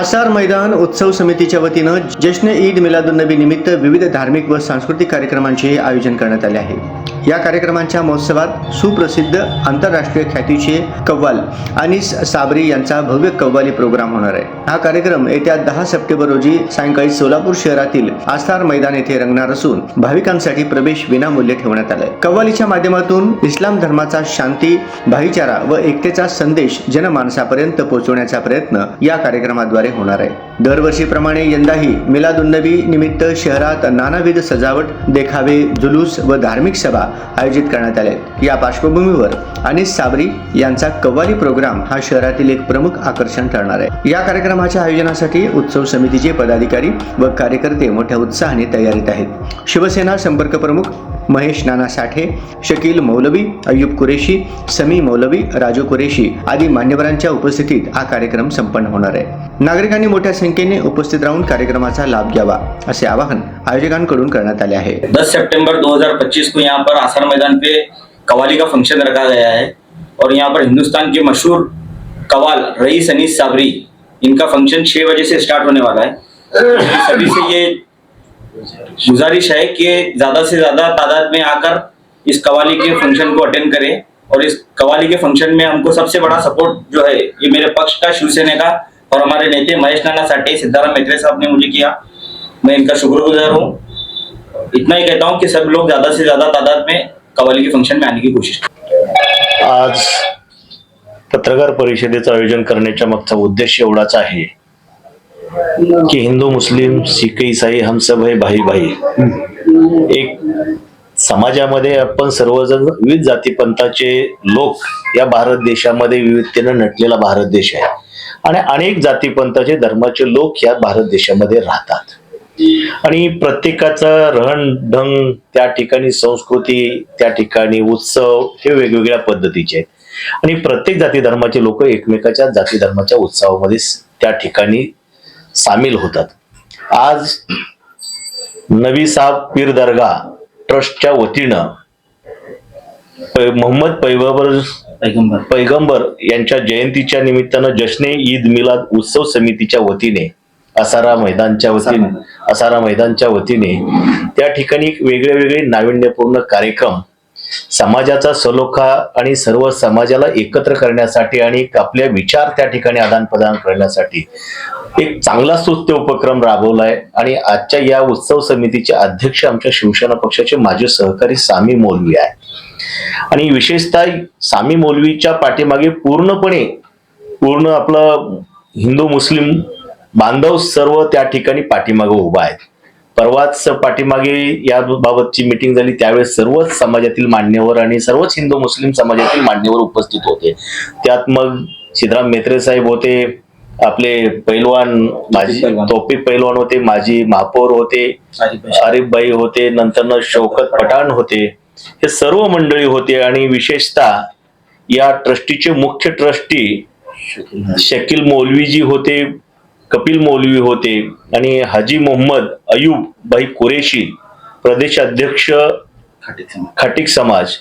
आसार मैदान उत्सव समितीच्या वतीनं जश्न ईद मिलादुन्नबी निमित्त विविध धार्मिक व सांस्कृतिक कार्यक्रमांचे आयोजन करण्यात आले आहे. या कार्यक्रमांच्या महोत्सवात सुप्रसिद्ध आंतरराष्ट्रीय ख्यातीचे कव्वाल अनिस साबरी यांचा भव्य कव्वाली प्रोग्राम होणार आहे. हा कार्यक्रम येत्या दहा सप्टेंबर रोजी सायंकाळी सोलापूर शहरातील आस्थार मैदान येथे रंगणार असून भाविकांसाठी प्रवेश विनामूल्य ठेवण्यात आलाय. कव्वालीच्या माध्यमातून इस्लाम धर्माचा शांती भाईचारा व एकतेचा संदेश जनमानसापर्यंत पोहोचवण्याचा प्रयत्न या कार्यक्रमाद्वारे होणार आहे. दरवर्षीप्रमाणे यंदाही मिलादुन्नबी निमित्त शहरात नानाविध सजावट देखावे जुलूस व धार्मिक सभा आयोजित करण्यात आल्या आहेत. या पार्श्वभूमीवर अनिस साबरी यांचा कव्वाली प्रोग्राम हा शहरातील एक प्रमुख आकर्षण ठरणार आहे या कार्यक्रमाच्या आयोजनासाठी उत्सव समितीचे पदाधिकारी व कार्यकर्ते मोठ्या उत्साहाने तयारीत आहेत शिवसेना संपर्क प्रमुख महेश नाना साठे शकील मौलवी अय्यूब कुरेशी समी मौलवी राजू कुरेशी आदी मान्यवरांच्या उपस्थितीत हा कार्यक्रम संपन्न होणार आहे. नागरिकांनी मोठ्या संख्येने उपस्थित राहून कार्यक्रमाचा लाभ घ्यावा असे आवाहन आयोजकांकडून करण्यात आले आहे. दस सप्टेंबर दो हजार पच्चीस को यहाँ पर आसार मैदान पे कवाली का फंक्शन रखा गया है और यहाँ पर हिंदुस्तान के मशहूर कवाल रईस अनीस साबरी इनका फंक्शन छह बजे से स्टार्ट होने वाला है। सभी से ये गुजारिश है कि ज्यादा से ज्यादा तादाद में आकर इस कवाली के फंक्शन को अटेंड करें और इस कवाली के फंक्शन में हमको सबसे बड़ा सपोर्ट जो है ये मेरे पक्ष का शिवसेना का और हमारे नेते महेश नाना साठे सिद्धाराम मेत्रे साहब ने मुझे किया। मैं इनका शुक्रगुजार हूँ। इतना ही कहता हूँ कि सब लोग ज्यादा से ज्यादा तादाद में कवाली के फंक्शन में आने की कोशिश करें। आज पत्रकार परिषदेचं आयोजन करण्याच्या मागचा उद्देश एवढाच आहे. की हिंदू मुस्लिम शीख ईसाई हम सब है भाई भाई। एक समाजामध्ये आपण सर्वजण विविध जातीपंथाचे लोक या भारत देशामध्ये विविधतेनं नटलेला भारत देश आहे. आणि अनेक जातीपंथाचे धर्माचे लोक या भारत देशामध्ये राहतात. आणि प्रत्येकाचं रहन ढंग त्या ठिकाणी संस्कृती त्या ठिकाणी उत्सव हे वेगवेगळ्या पद्धतीचे आहेत. आणि प्रत्येक जाती धर्माचे लोक एकमेकाच्या जाती धर्माच्या उत्सवामध्ये त्या ठिकाणी सामील होतात. आज नवी साब पीर दर्गा ट्रस्टच्या वतीनं मोहम्मद पैगंबर पैगंबर. पैगंबर यांच्या जयंतीच्या निमित्तानं जश्ने ईद मिलाद उत्सव समितीच्या वतीने असारा मैदानच्या वतीने असारा मैदानच्या वतीने त्या ठिकाणी वेगळे वेगळे नाविन्यपूर्ण कार्यक्रम समाजाचा सलोखा आणि सर्व समाजाला एकत्र करण्यासाठी आणि आपले विचार त्या ठिकाणी आदान प्रदान करण्यासाठी एक चांगला सुस्त उपक्रम राबवलाय. आणि आजच्या या उत्सव समितीचे अध्यक्ष आमच्या शिवसेना पक्षाचे माजी सहकारी सामी मौलवी आहे आणि विशेषतः सामी मौलवीच्या पाठीमागे पूर्णपणे पूर्ण आपलं हिंदू मुस्लिम बांधव सर्व त्या ठिकाणी पाठीमागे उभा आहेत. परवाच पाठीमागे या बाबतची मिटिंग झाली. त्यावेळेस सर्वच समाजातील मान्यवर आणि सर्वच हिंदू मुस्लिम समाजातील मान्यवर उपस्थित होते. त्यात मग सिद्धराम मेत्रे साहेब होते आपले पैलवान माजी पैलवान. तोपी पैलवान होते माजी महापौर होते आरिफबाई होते नंतर शौकत पठाण होते. हे सर्व मंडळी होते आणि विशेषतः या ट्रस्टीचे मुख्य ट्रस्टी शकील मौलवीजी होते कपिल मौलवी होते आणि हाजी मोहम्मद अयूब भाई कुरेशी प्रदेश अध्यक्ष खाटिक समाज.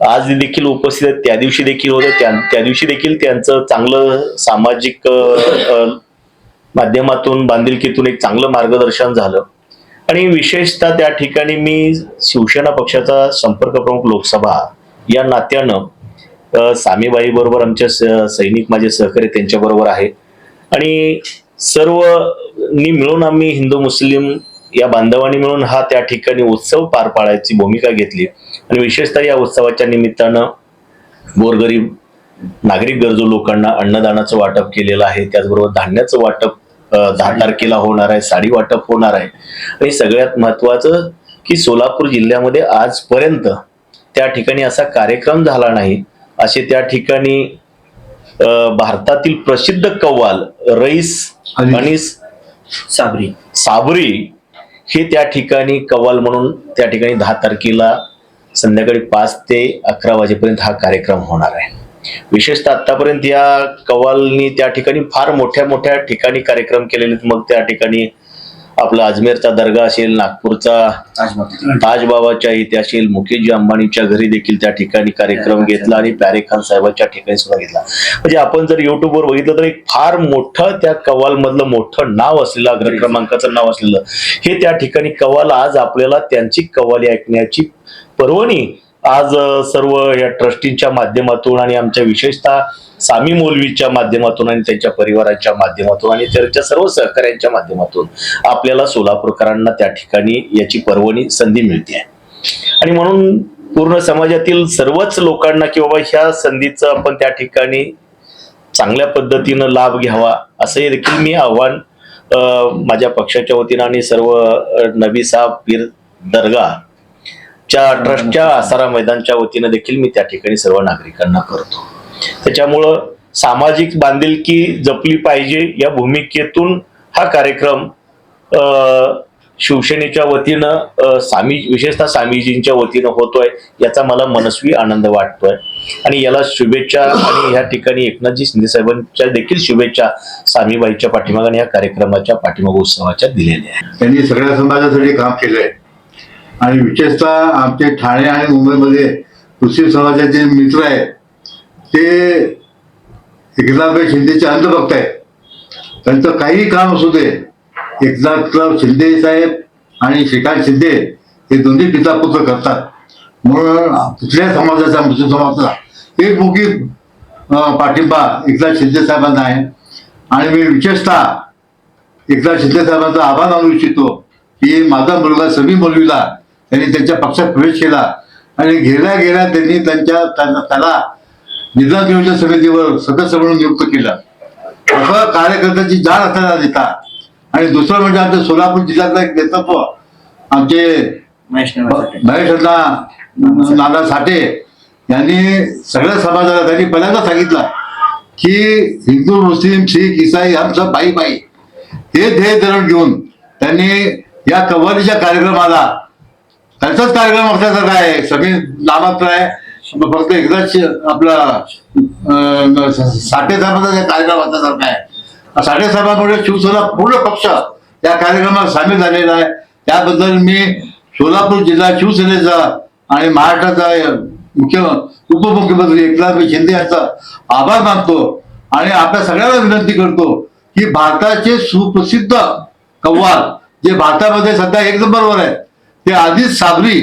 आज देखील उपस्थित आहेत. त्या दिवशी देखील होते. त्या त्या दिवशी देखील त्यांचं चांगलं सामाजिक माध्यमातून बांधिलकीतून एक चांगलं मार्गदर्शन झालं. आणि विशेषतः त्या ठिकाणी मी शिवसेना पक्षाचा संपर्क प्रमुख लोकसभा या नात्यानं सामीबाई बरोबर आमच्या सैनिक माझे सहकारी त्यांच्या बरोबर आहे. आणि सर्व नी मिळून आम्ही हिंदू मुस्लिम या बांधवांनी मिळून हा त्या ठिकाणी उत्सव पार पाडायची भूमिका घेतली. आणि विशेषतः या उत्सवाच्या निमित्तानं गोरगरीब नागरिक गरजू लोकांना अन्नदानाचं वाटप केलेलं आहे. त्याचबरोबर धान्याचं वाटप दहा तारखेला होणार आहे साडी वाटप होणार आहे. आणि सगळ्यात महत्वाचं की सोलापूर जिल्ह्यामध्ये आजपर्यंत त्या ठिकाणी असा कार्यक्रम झाला नाही. असे त्या ठिकाणी भारतातील प्रसिद्ध कव्वाल रईस आणि साबरी साबरी हे त्या ठिकाणी कव्वाल म्हणून त्या ठिकाणी दहा तारखेला संध्याकाळी पाच ते अकरा वाजेपर्यंत हा कार्यक्रम होणार आहे विशेषतः आतापर्यंत या कव्वालनी त्या ठिकाणी फार मोठ्या मोठ्या ठिकाणी कार्यक्रम केलेले. मग त्या ठिकाणी आपला अजमेरचा दर्गा असेल नागपूरचा ताजबाबाच्या इथे असेल मुकेशजी अंबानीच्या घरी देखील त्या ठिकाणी कार्यक्रम घेतला आणि प्यारे खान साहेबांच्या ठिकाणी सुद्धा घेतला. म्हणजे आपण जर युट्यूबवर बघितलं तर एक फार मोठं त्या कवाल मधलं मोठं नाव असलेलं अग्र क्रमांकाचं नाव असलेलं हे त्या ठिकाणी कवाल आज आपल्याला त्यांची कवाली ऐकण्याची पर्वणी आज सर्व या ट्रस्टींच्या माध्यमातून आणि आमच्या विशेषतः सामी मौलवीच्या माध्यमातून आणि त्यांच्या परिवाराच्या माध्यमातून आणि त्यांच्या सर्व सहकाऱ्यांच्या माध्यमातून आपल्याला सोलापूरकरांना त्या ठिकाणी याची पर्वणी संधी मिळते. आणि म्हणून पूर्ण समाजातील सर्वच लोकांना की बाबा ह्या संधीचं आपण त्या ठिकाणी चांगल्या पद्धतीनं लाभ घ्यावा असंही देखील मी आव्हान माझ्या पक्षाच्या वतीनं आणि सर्व नबी साहेब पीर दर्गा च्या ट्रस्टच्या आसारा मैदानच्या वतीनं देखील मी त्या ठिकाणी सर्व नागरिकांना करतो. त्याच्यामुळं सामाजिक बांधिलकी जपली पाहिजे या भूमिकेतून हा कार्यक्रम शिवसेनेच्या वतीनं सामी विशेषतः स्वामीजींच्या वतीनं होतोय याचा मला मनस्वी आनंद वाटतोय. आणि याला शुभेच्छा आणि ह्या ठिकाणी एकनाथजी शिंदे साहेबांच्या देखील शुभेच्छा सामीबाईच्या पाठीमागाने या कार्यक्रमाच्या पाठीमाग उत्सवाच्या दिलेल्या आहेत. त्यांनी सगळ्या समाजासाठी काम केलंय. आणि विशेषतः आमचे ठाणे आणि मुंबईमध्ये मुस्लिम समाजाचे मित्र आहेत ते एकनाथभाई शिंदेचे अंधभक्त आहेत. त्यांचं काही काम असू दे एकनाथराव शिंदे साहेब आणि श्रीकांत शिंदे हे दोन्ही पिता पुत्र करतात. म्हणून कुठल्या समाजाचा मुस्लिम समाजाचा एक मुखी पाठिंबा एकनाथ शिंदे साहेबांना आहे. आणि मी विशेषतः एकनाथ शिंदे साहेबांचा आभार मानू इच्छितो की माझा मुलगा समी मुलगीला त्यांनी त्यांच्या पक्षात प्रवेश केला. आणि गेल्या गेल्या त्यांनी त्यांच्या त्याला जिल्हा नियोजन समितीवर सदस्य म्हणून नियुक्त केलं. असं कार्यकर्त्याची जाण असलेला नेता आणि दुसरं म्हणजे आमच्या सोलापूर जिल्ह्यातलं एक नेतृत्व आमचे महेश नाना साठे. यांनी सगळ्या समाजाला त्यांनी पहिल्यांदा सांगितलं की हिंदू मुस्लिम शीख इसाई हम सब भाई भाई हे ध्येय धरून घेऊन त्यांनी या कव्वालीच्या कार्यक्रमाला त्यांचाच कार्यक्रम असल्यासारखा आहे. सगळे नामात्र आहे. फक्त एकदाच आपला अं, साठे साहेबांचा कार्यक्रम असल्यासारखा आहे. साठे साहेबांमुळे शिवसेना पूर्ण पक्ष या कार्यक्रमात सामील झालेला आहे. त्याबद्दल मी सोलापूर जिल्हा शिवसेनेचा आणि महाराष्ट्राचा मुख्य उपमुख्यमंत्री एकनाथ शिंदे यांचा आभार मानतो आणि आपल्या सगळ्यांना विनंती करतो की भारताचे सुप्रसिद्ध कव्वाल जे भारतामध्ये सध्या एक नंबरवर आहे ते आधीच साबरी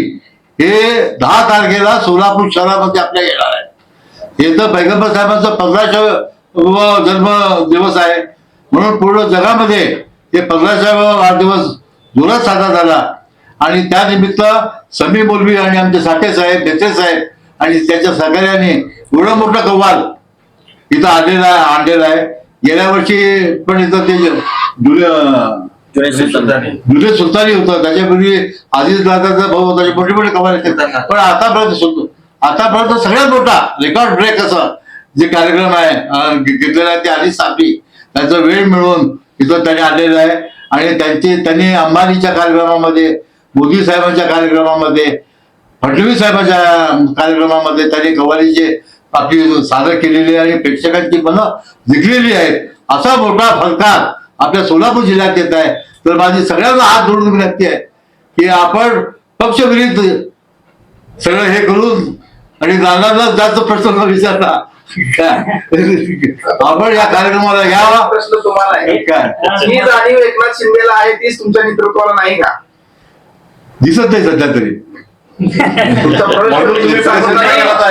हे दहा तारखेला सोलापूर शहरामध्ये आपल्या येणार आहे हे तर पैगंबर साहेबांचा पंधराशे जन्म दिवस आहे. म्हणून पूर्ण जगामध्ये हे पंधराशे वाढदिवस जोरात साजरा झाला. आणि त्यानिमित्त समी मोलवी आणि आमचे साठे साहेब बेचे साहेब आणि त्याच्या सहकार्याने एवढं मोठं कव्वाल इथं आलेला आहे आणलेला आहे. गेल्या वर्षी पण इथं ते जुने सुलतानी. होतं त्याच्यापूर्वी आधीच दादाचा भाऊ होता मोठे मोठे कमाल पण आतापर्यंत सुलतो आतापर्यंत सगळ्यात मोठा रेकॉर्ड ब्रेक असं जे कार्यक्रम आहे घेतलेला आहे ते आधी सापी. त्याचा वेळ मिळवून इथं त्याने आलेला आहे. आणि त्यांचे त्यांनी अंबानीच्या कार्यक्रमामध्ये मोदी साहेबांच्या कार्यक्रमामध्ये फडणवीस साहेबांच्या कार्यक्रमामध्ये त्यांनी कव्वालीचे आपली सादर केलेली आहे. आणि प्रेक्षकांची मनं जिंकलेली आहेत. असा मोठा फलकार आपल्या सोलापूर जिल्ह्यात येत आहे. तर माझी सगळ्यांना हात जोडून विनंती आहे की आपण पक्षविरुद्ध सगळं हे करून आणि नानांना जास्त प्रश्न विचारला आपण या कार्यक्रमाला यावा. प्रश्न तुम्हाला आहे. काय? जाणीव एकनाथ शिंदेला आहे तीच तुमच्या नेतृत्वाला नाही का? दिसत नाही सध्या तरी.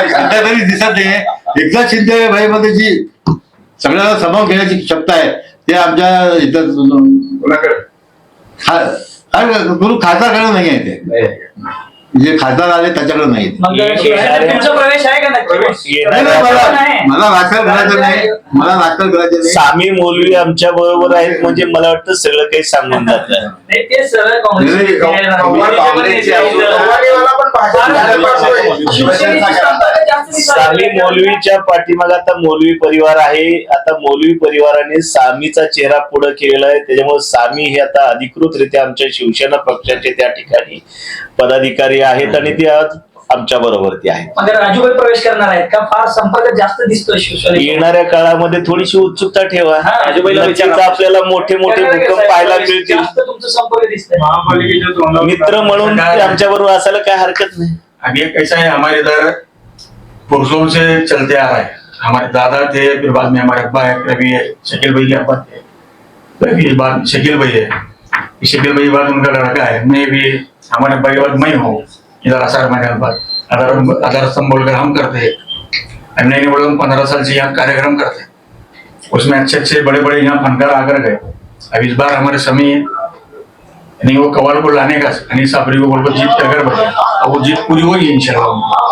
सध्या तरी दिसत नाही. एकदा शिंदे भाईमध्ये जी सगळ्याला समाव घेण्याची क्षमता आहे ते आमच्या इथं काय गुरु खासदारकडे नाही आहे ते. जे खासदार आले त्याच्याकडे नाही ते. मग तुमचा प्रवेश आहे का नक्की नाही, नाही, मला मला राजकारण करायचं नाही मला राजकारण करायचं नाही सामी मौलवी आमच्या बरोबर आहेत म्हणजे मला वाटतं सगळं काही सांगून जात नाही ते सरळ नाही, काँग्रेस कव्वाल काँग्रेसचे असो, कव्वालीवाला पण भाजप भाजप शिवसेनेची क्षमता जास्त दिसायला सामी लागली. मौलवीच्या पाठीमागे आता मौलवी परिवार आहे आता मौलवी परिवाराने सामीचा चेहरा पुढे केलेला आहे त्याच्यामुळे सामी हे आता अधिकृतरित्या आमच्या शिवसेना पक्षाचे त्या ठिकाणी पदाधिकारी आहेत आणि ते आज आमच्या बरोबर ती आहे मग राजूभाई प्रवेश करणार आहेत का? फार संपर्क जास्त दिसतोय शिवसेने येणाऱ्या काळामध्ये थोडीशी उत्सुकता ठेवा. हा, नक्कीच विचारा. आपल्याला मोठे मोठे भूकंप पाहायला मिळतील. जास्त तुमचं संपर्क दिसतंय. महापालिकेच्या तोंडावर मित्र म्हणून ते आमच्या बरोबर असायला काय हरकत नाही. अभी कैसा है हमारे इधर पुरुषों से चलते आ रहा है. हमारे दादा थे फिर बाद में हमारे अब्बा है फिर अभी ये शकील भाई के अब्बा थे। फिर अभी बाद शकील भाई है। ये शकील भाई के बाद उनका लड़का है। मैं भी हमारे परिवार के बाद मैं हूँ इधर आसार मैदान पर. अदर अदर स्तंभ बोलकर हम करते. हैं हमने नहीं बोला पंद्रह साल से यहाँ कार्यक्रम करते. हैं उसमें अच्छे अच्छे बड़े बड़े यहाँ फनकार आकर गए. अब इस बार हमारे समय है यानी वो कवाल को लाने का अनिल साबरी को बोल जीत कर बढ़े अब वो जीत पूरी होगी इंशाल्लाह।